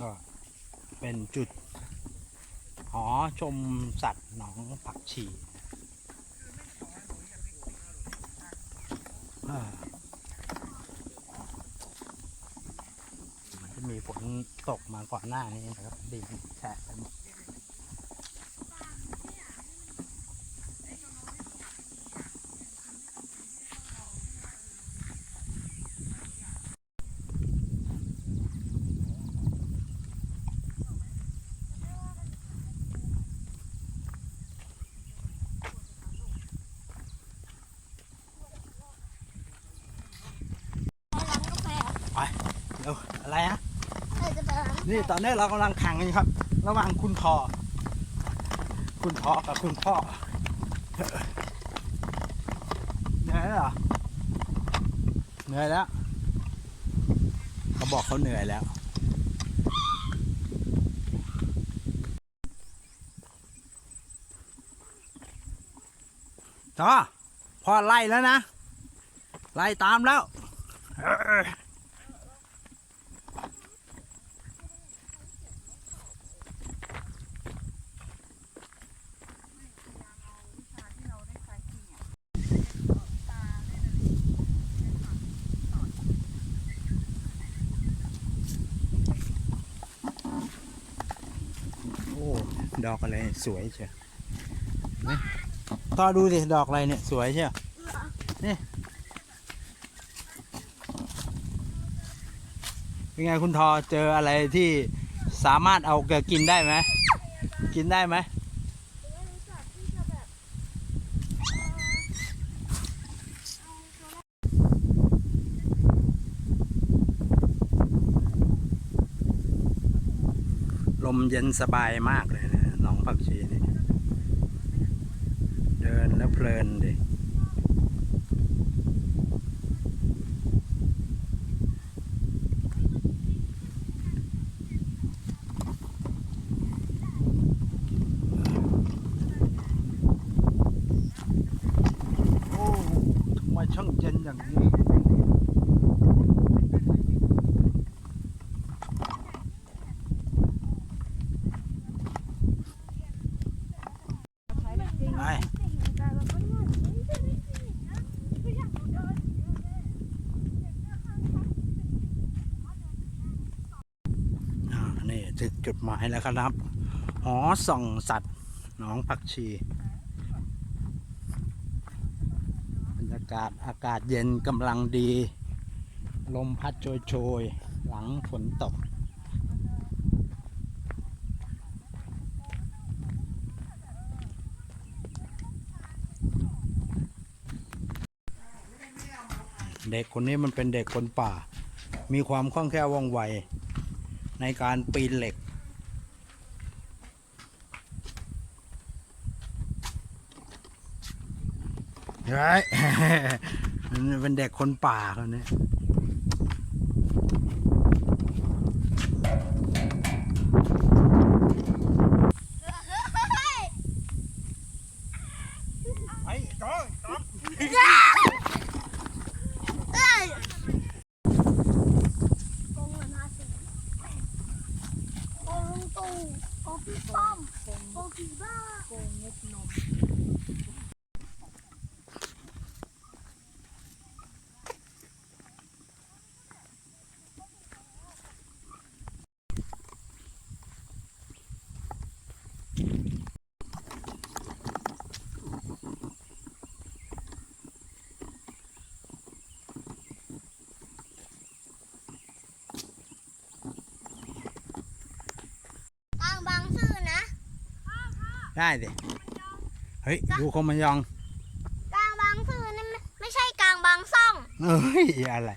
ก็เป็นจุดหอชมสัตว์หนองผักชีมันจะมีฝนตกมาก่อนหน้านี้นะครับดินแฉะไปหมด เร็วอะไรฮะเออจะไปร้านนี่ตอนนี้เรากำลังแข่งกันครับ ระหว่างคุณทอคุณทอกับคุณพ่อเหนื่อยแล้วเหรอเหนื่อยแล้วเขาบอกเขาเหนื่อยแล้วทอพ่อไล่แล้วนะ ไล่ตามแล้ว ดอกอะไรสวยเชียวนี่ต่อดูสิดอกอะไรเนี่ยสวยเชียวนี่เป็นไงคุณทอเจออะไรที่สามารถเอาเกลือกินได้ไหมกินได้ไหมลมเย็นสบายมากเลยนะ หนองผักชีนี่เดินแล้วเพลินดิโอ้ทำไมช่างเย็นอย่างนี้ ถึงจุดหมายแล้วครับหอส่องสัตว์หนองผักชีบรรยากาศอากาศเย็นกำลังดี ลมพัดโชยๆ หลังฝนตกเด็กคนนี้มันเป็นเด็กคนป่า มีความคล่องแคล่วว่องไว ในการปีนเหล็กเฮ้ยมันเป็นเด็กคนป่าคนนี้ไอ้จ้องจ้อง กงเงินห้าสิบกงลุงตู่กงพี่ป้อมกงพี่บ้ากงเง็ดนม กลางบางซื่อนะ ได้สิ เฮ้ย ดูคมมันยอง กลางบางซื่อนี่ไม่ไม่ใช่กลางบางซ่อง เอ้ย อะไร